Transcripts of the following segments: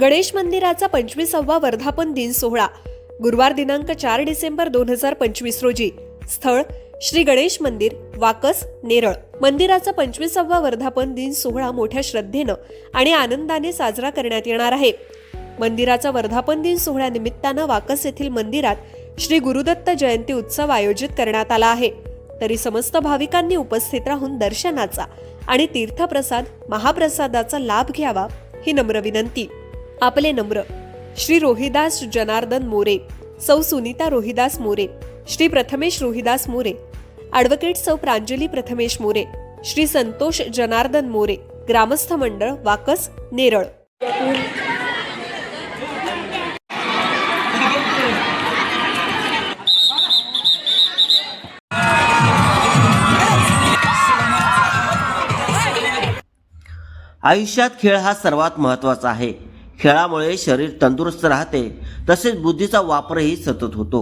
गणेश मंदिराचा पंचवीसावा वर्धापन दिन सोहळा. गुरुवार दिनांक चार डिसेंबर दोन हजार पंचवीस रोजी. स्थळ श्री गणेश मंदिर वाकस नेरळ. मंदिराचा पंचवीसावा वर्धापन दिन सोहळा मोठ्या श्रद्धेनं आणि आनंदाने साजरा करण्यात येणार आहे. मंदिराचा वर्धापन दिन सोहळ्यानिमित्तानं वाकस येथील मंदिरात श्री गुरुदत्त जयंती उत्सव आयोजित करण्यात आला आहे. तरी समस्त भाविकांनी उपस्थित राहून दर्शनाचा आणि तीर्थप्रसाद महाप्रसादाचा लाभ घ्यावा ही नम्र विनंती. आपले नम्र. श्री रोहिदास जनार्दन मोरे. सौ सुनीता रोहिदास मोरे. श्री प्रथमेश रोहिदास मोरे. ॲडव्होकेट सौ प्रांजली प्रथमेश मोरे. श्री संतोष जनार्दन मोरे. ग्रामस्थ मंडळ वाकस नेरळ. आयुष्यात खेळ हा सर्वात महत्त्वाचा आहे. खेळामुळे शरीर तंदुरुस्त राहते तसेच बुद्धीचा वापरही सतत होतो.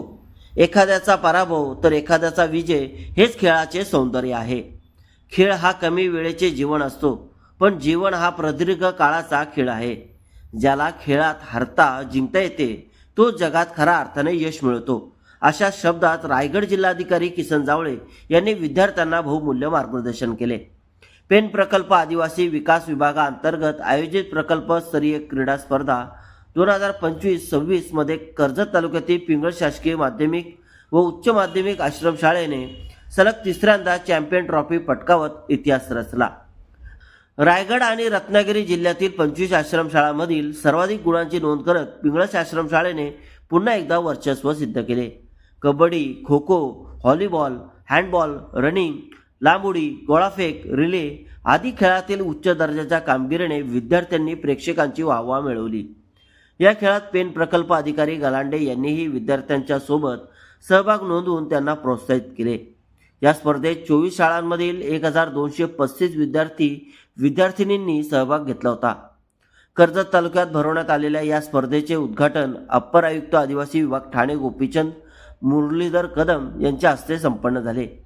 एखाद्याचा पराभव तर एखाद्याचा विजय हेच खेळाचे सौंदर्य आहे. खेळ हा कमी वेळेचे जीवन असतो पण जीवन हा प्रदीर्घ काळाचा खेळ आहे. ज्याला खेळात हरता जिंकता येते तो जगात खऱ्या अर्थाने यश मिळतो. अशा शब्दात रायगड जिल्हाधिकारी किसन जावळे यांनी विद्यार्थ्यांना बहुमूल्य मार्गदर्शन केले. पेन प्रकल्प आदिवासी विकास विभागाअंतर्गत आयोजित प्रकल्पस्तरीय क्रीडा स्पर्धा दोन हजार पंचवीस सव्वीसमध्ये कर्जत तालुक्यातील पिंगळ शासकीय माध्यमिक व उच्च माध्यमिक आश्रमशाळेने सलग तिसऱ्यांदा चॅम्पियन ट्रॉफी पटकावत इतिहास रचला. रायगड आणि रत्नागिरी जिल्ह्यातील पंचवीस आश्रमशाळांमधील सर्वाधिक गुणांची नोंद करत पिंगळस आश्रमशाळेने पुन्हा एकदा वर्चस्व सिद्ध केले. Kabaddi kho kho volleyball handball running लांब उडी गोळाफेक रिले आदी खेळातील उच्च दर्जाच्या कामगिरीने विद्यार्थ्यांनी प्रेक्षकांची वाहवा मिळवली. या खेळात पेन प्रकल्प अधिकारी गलांडे यांनीही विद्यार्थ्यांच्या सोबत सहभाग नोंदवून त्यांना प्रोत्साहित केले. या स्पर्धेत चोवीस शाळांमधील एक हजार दोनशे पस्तीस विद्यार्थी विद्यार्थिनींनी सहभाग घेतला होता. कर्जत तालुक्यात भरवण्यात आलेल्या या स्पर्धेचे उद्घाटन अप्पर आयुक्त आदिवासी विभाग ठाणे गोपीचंद मुरलीधर कदम यांच्या हस्ते संपन्न झाले.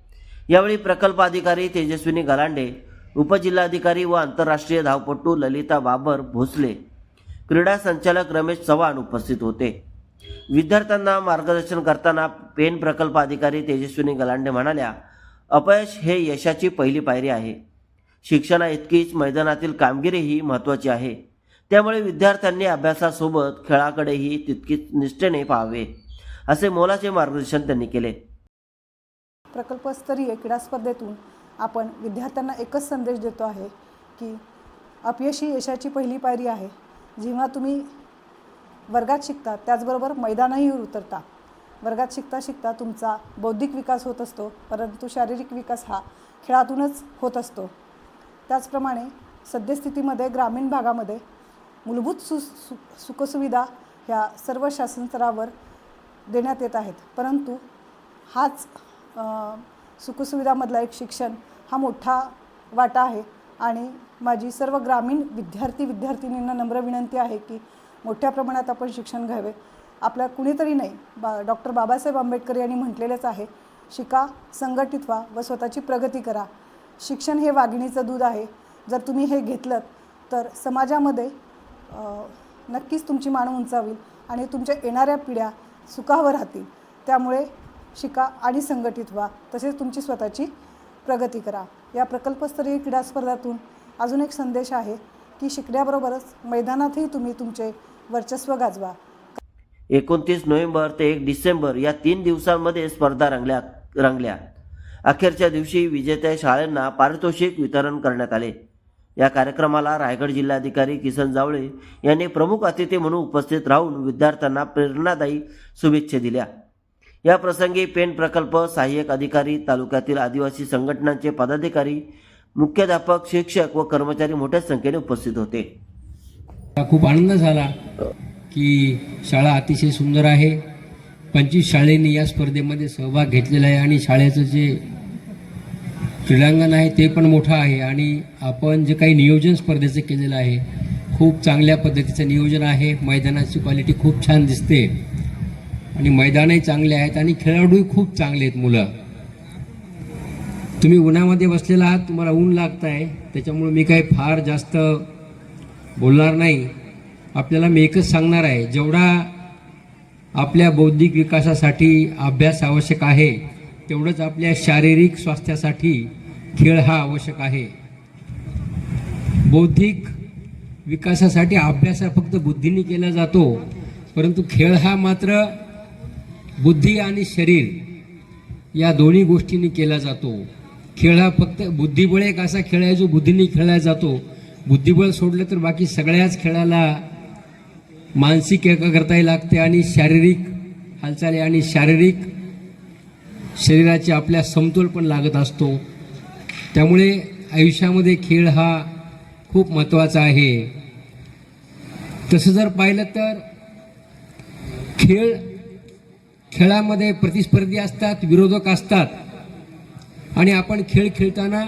यावेळी प्रकल्प अधिकारी तेजस्विनी गलांडे उपजिल्हाधिकारी व आंतरराष्ट्रीय धावपटू ललिता बाबर भोसले क्रीडा संचालक रमेश चव्हाण उपस्थित होते. विद्यार्थ्यांना मार्गदर्शन करताना पेन प्रकल्प अधिकारी तेजस्विनी गलांडे म्हणाल्या अपयश हे यशाची पहिली पायरी आहे. शिक्षणा इतकीच मैदानातील कामगिरीही महत्त्वाची आहे. त्यामुळे विद्यार्थ्यांनी अभ्यासासोबत खेळाकडेही तितकीच निष्ठेने पाहावे असे मोलाचे मार्गदर्शन त्यांनी केले. प्रकल्पस्तरीय क्रीडा स्पर्धेतून आपण विद्यार्थ्यांना एकच संदेश देतो आहे की अपयशी यशाची पहिली पायरी आहे. जेव्हा तुम्ही वर्गात शिकता त्याचबरोबर मैदानही उतरता. वर्गात शिकता शिकता तुमचा बौद्धिक विकास होत असतो परंतु शारीरिक विकास हा खेळातूनच होत असतो. त्याचप्रमाणे सद्यस्थितीमध्ये ग्रामीण भागामध्ये मूलभूत सु सु सुखसुविधा ह्या सर्व शासन स्तरावर देण्यात येत आहेत. परंतु हाच सुखसुविधामधला एक शिक्षण हा मोठा वाटा आहे. आणि माझी सर्व ग्रामीण विद्यार्थी विद्यार्थिनींना नम्र विनंती आहे की मोठ्या प्रमाणात आपण शिक्षण घ्यावे. आपल्या कुणीतरी नाही बा डॉक्टर बाबासाहेब आंबेडकर यांनी म्हटलेलंच आहे शिका संघटित व्हा व स्वतःची प्रगती करा. शिक्षण हे वाघिणीचं दूध आहे. जर तुम्ही हे घेतलं तर समाजामध्ये नक्कीच तुमची मान उंचावी आणि तुमच्या येणाऱ्या पिढ्या सुखावर राहतील. त्यामुळे शिका आणि संघटित व्हा. तसेच तुमची स्वतःची प्रगती करा. या प्रकल्पस्तरीय क्रीडा स्पर्धातून अजून एक संदेश आहे की शिकण्याबरोबरच मैदानातही तुम्ही तुमचे वर्चस्व गाजवा. एकोणतीस नोव्हेंबर ते एक डिसेंबर या तीन दिवसांमध्ये स्पर्धा रंगल्या रंगल्या. अखेरच्या दिवशी विजेत्या शाळांना पारितोषिक वितरण करण्यात आले. या कार्यक्रमाला रायगड जिल्हाधिकारी किसन जावळे यांनी प्रमुख अतिथी म्हणून उपस्थित राहून विद्यार्थ्यांना प्रेरणादायी शुभेच्छा दिल्या. या प्रसंगी पेन प्रकल्प सहाय्यक अधिकारी तालुक्यातील आदिवासी संघटनांचे पदाधिकारी मुख्याध्यापक शिक्षक व कर्मचारी मोठ्या संख्येने उपस्थित होते. खूप आनंद झाला की शाळा अतिशय सुंदर आहे. पंचवीस शाळेंनी या स्पर्धेमध्ये सहभाग घेतलेला आहे आणि शाळेचं जे क्रीडांगण आहे ते पण मोठं आहे आणि आपण जे काही नियोजन स्पर्धेचं केलेलं आहे खूप चांगल्या पद्धतीचं नियोजन आहे. मैदानाची क्वालिटी खूप छान दिसते. आणि मैदानही चांगले आहेत आणि खेळाडूही खूप चांगले आहेत मुलं. तुम्ही उन्हामध्ये बसलेला आहात तुम्हाला ऊन लागत आहे त्याच्यामुळे मी काही फार जास्त बोलणार नाही. आपल्याला मी एकच सांगणार आहे जेवढा आपल्या बौद्धिक विकासासाठी अभ्यास आवश्यक आहे तेवढंच आपल्या शारीरिक स्वास्थ्यासाठी खेळ हा आवश्यक आहे. बौद्धिक विकासासाठी अभ्यास हा फक्त बुद्धीने केला जातो परंतु खेळ हा मात्र बुद्धी आणि शरीर या दोन्ही गोष्टींनी केला जातो. खेळ हा फक्त बुद्धिबळ एक असा खेळ आहे जो बुद्धीने खेळला जातो. बुद्धिबळ सोडलं तर बाकी सगळ्याच खेळाला मानसिक एकाग्रताही लागते आणि शारीरिक हालचाली आणि शारीरिक शरीराचे आपल्या समतोल पण लागत असतो. त्यामुळे आयुष्यामध्ये खेळ हा खूप महत्त्वाचा आहे. तसं जर पाहिलं तर खेळ खेळामध्ये प्रतिस्पर्धी असतात विरोधक असतात. आणि आपण खेळ खेळताना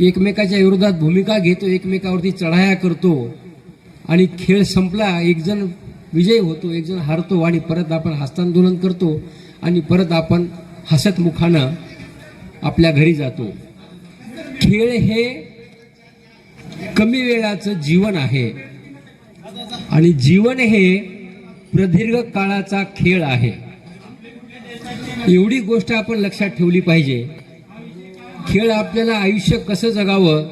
एकमेकाच्या विरोधात भूमिका घेतो एकमेकावरती चढाया करतो. आणि खेळ संपला एकजण विजयी होतो एकजण हारतो आणि परत आपण हस्तांदोलन करतो आणि परत आपण हसतमुखानं आपल्या घरी जातो. खेळ हे कमी वेळाचं जीवन आहे. आणि जीवन हे प्रदीर्घ काळाचा खेळ आहे. एवढी गोष्ट आपण लक्षात ठेवली पाहिजे. खेळ आपल्याला आयुष्य कसं जगावं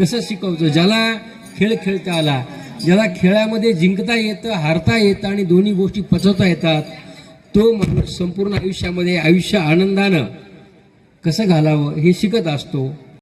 तसं शिकवतो. ज्याला खेळ खेळता आला ज्याला खेळामध्ये जिंकता येतं हारता येतं आणि दोन्ही गोष्टी पचवता येतात तो माणूस संपूर्ण आयुष्यामध्ये आयुष्य आनंदानं कसं घालावं हे शिकत असतो.